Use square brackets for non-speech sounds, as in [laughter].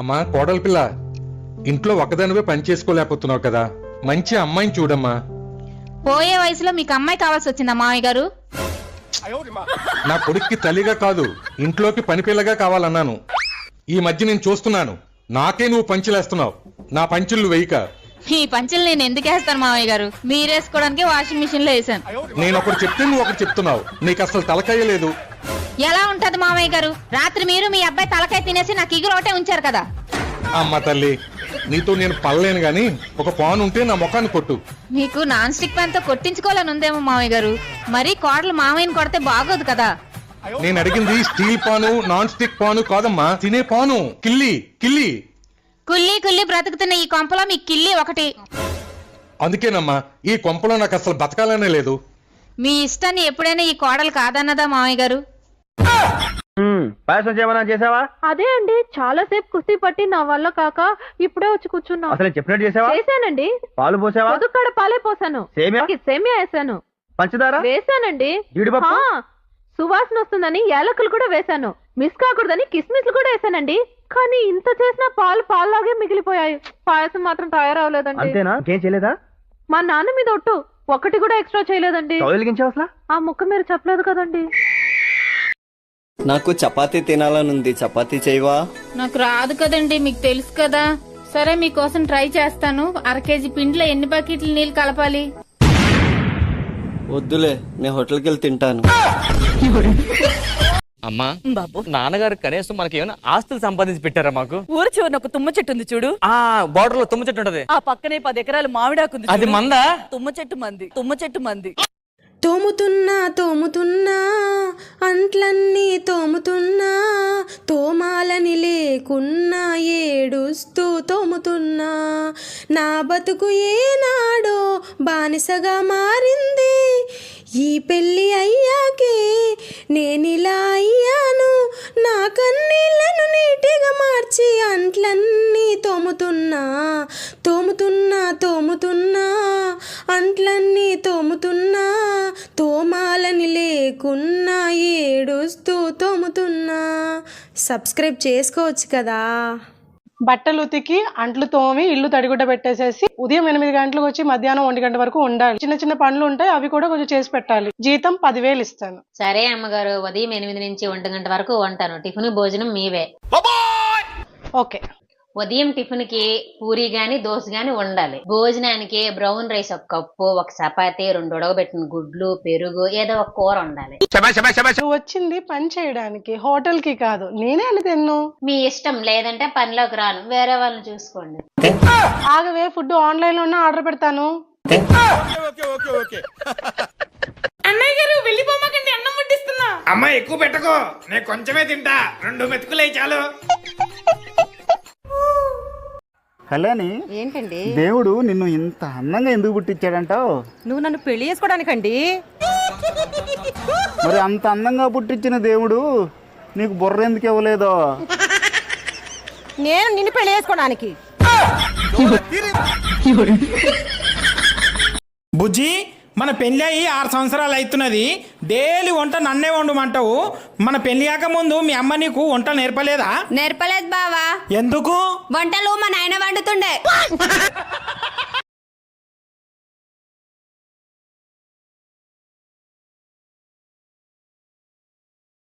అమ్మా కోడలి పిల్ల ఇంట్లో ఒక్కదానివే పని చేసుకోలేకపోతున్నావు కదా. మంచి అమ్మాయిని చూడమ్మా. పోయే వయసులో మీకు అమ్మాయి కావాల్సి వచ్చిందా మామయ్య గారు? నా కొడుక్కి తల్లిగా కాదు ఇంట్లోకి పని పిల్లగా కావాలన్నాను. ఈ మధ్య నేను చూస్తున్నాను. నాకే నువ్వు పంచులేస్తున్నావు. నా పంచులు వేయక. ఈ పంచులు నేను ఎందుకు వేస్తాను మామయ్య గారు? మీరు వేసుకోవడానికి వాషింగ్ మిషన్లో వేసాను నేను ఒకటి చెప్తే నువ్వు ఒకటి చెప్తున్నావు. నీకు అసలు తలకాయ లేదు. ఎలా ఉంటది మామయ్య గారు? రాత్రి మీరు మీ అబ్బాయి తలకాయ తినేసి నాకు ఇగురు ఒకటే ఉంచారు కదా. అమ్మ తల్లి నీతో నేను పడలేను గాని ఒక పాన్ ఉంటే నా ముఖాన్ని కొట్టు. మీకు నాన్ స్టిక్ ప్యాన్తో కొట్టించుకోవాలని ఉందేమో మామయ్య గారు. మరీ కోడలు మామయ్యని కొడితే బాగోదు కదా. నేను అడిగింది steel pan non stick pan కాదమ్మా తినే పాను. కిల్లి కిల్లి. కుల్లి కుల్లి బ్రతుకుతున్న ఈ కొంపలో మీ కిల్లి ఒకటి. అందుకేనమ్మా ఈ కొంపలో నాకు అసలు బతకాలనే లేదు. మీ ఇష్టాన్ని ఎప్పుడైనా ఈ కోడలు కాదన్నదా మామయ్య గారు? పాయసం చేయమన్నా చేసావా? అదే అండి చాలా సేపు కుస్తీ పట్టి నా వల్ల కాక ఇప్పుడే వచ్చి కూర్చున్నా. అసలు చెప్పినట్టు చేసావా? పాలు పోసావా? పొదుక్కడ పాలే పోసాను. సేమియా? వేసాను. పంచదార? వేసానండి. సువాసన వస్తుందని యాలకులు కూడా వేసాను. మిస్ కాకూడదని కిస్మిస్లు కూడా వేసానండి. కానీ ఇంత చేసిన పాలు పాల్లాగే మిగిలిపోయాయి. పాయసం మాత్రం తయారవలేదండి అంతేనా? చేయలేదా? మా నాన్న మీద ఒట్టు. ఒకటి కూడా ఎక్స్ట్రా చేయలేదండి. ఆ ముక్క మీరు చెప్పలేదు కదండి. నాకు చపాతీ తినాలనుంది. చపాతీ చేయవా? నాకు రాదు కదండి మీకు తెలుసు కదా. సరే మీకోసం ట్రై చేస్తాను. అర కేజీ పిండిలో ఎన్ని బకెట్లు నీళ్ళు కలపాలి? వద్దులే నేను హోటల్కి వెళ్ళి తింటాను. అమ్మా నాన్నగారు కనీసం మనకి ఏమైనా ఆస్తులు సంపాదించి పెట్టారా మాకు? ఊరు చివరిన ఒక తుమ్మ చెట్టు ఉంది చూడు. ఆ బోర్డర్లో తుమ్మ చెట్టు ఉంటది. ఆ పక్కనే పది ఎకరాలు మామిడాకుంది అది. మందా? తుమ్మ చెట్టు మంది తుమ్మ చెట్టు మంది. తోముతున్నా తోముతున్నా అంట్లన్నీ తోముతున్నా తోమాలని లేకున్నా ఏడుస్తూ తోముతున్నా. నా బతుకు ఏనాడో బానిసగా మారింది. ఈ పెళ్ళి అయ్యాకే నేనిలా అయ్యాను. నా కన్నీళ్ళను నీటిగా మార్చి అంట్లన్నీ తోముతున్నా తోముతున్నా తోముతున్నా. అంట్లన్నీ తోముతున్నా తోమాలని లేకున్నా ఏడుస్తూ తోముతున్నా. సబ్స్క్రైబ్ చేసుకోవచ్చు కదా. బట్టలు ఉతికి అంట్లు తోమి ఇల్లు తడిగుడ్డ పెట్టేసేసి ఉదయం ఎనిమిది గంటలకు వచ్చి మధ్యాహ్నం ఒంటి గంట వరకు ఉండాలి. చిన్న చిన్న పనులు ఉంటాయి అవి కూడా కొంచెం చేసి పెట్టాలి. జీతం పదివేలు ఇస్తాను. సరే అమ్మగారు ఉదయం ఎనిమిది నుంచి ఒంటి గంట వరకు ఉంటాను టిఫిన్ భోజనం మీవే. ఓకే. ఉదయం టిఫిన్కి పూరి గాని దోశ గాని ఉండాలి భోజనానికి బ్రౌన్ రైస్ ఒక కప్పు ఒక చపాతీ రెండు ఉడకబెట్టిన గుడ్లు పెరుగు ఏదో ఒక కూర ఉండాలి నువ్వు వచ్చింది పని చేయడానికి హోటల్కి కాదు నేనే తిన్ను. మీ ఇష్టం లేదంటే పనిలోకి రాను. వేరే వాళ్ళని చూసుకోండి. ఆగవే ఫుడ్ ఆన్లైన్లోనే ఆర్డర్ పెడతాను. అమ్మ ఎక్కువ పెట్టుకో నేను కొంచెమే తింటా. రెండు మెతుకులే చాలు. కళ్యాణి ఏంటండి? దేవుడు నిన్ను ఇంత అందంగా ఎందుకు పుట్టించాడంటావు? నువ్వు నన్ను పెళ్ళి చేసుకోవడానికండి. మరి అంత అందంగా పుట్టించిన దేవుడు నీకు బుర్ర ఎందుకు ఇవ్వలేదో? నేను నిన్ను పెళ్ళి చేసుకోవడానికి. బుజ్జి మన పెళ్ళి అయ్యి ఆరు సంవత్సరాలు అవుతున్నది. డైలీ వంట నన్నే వండమంటావు. మన పెళ్ళి ముందు మీ అమ్మ నీకు వంట నేర్పలేదా? నేర్పలేదు బావా. ఎందుకు? వంటలు మా నాయన వండుతుండే. [laughs]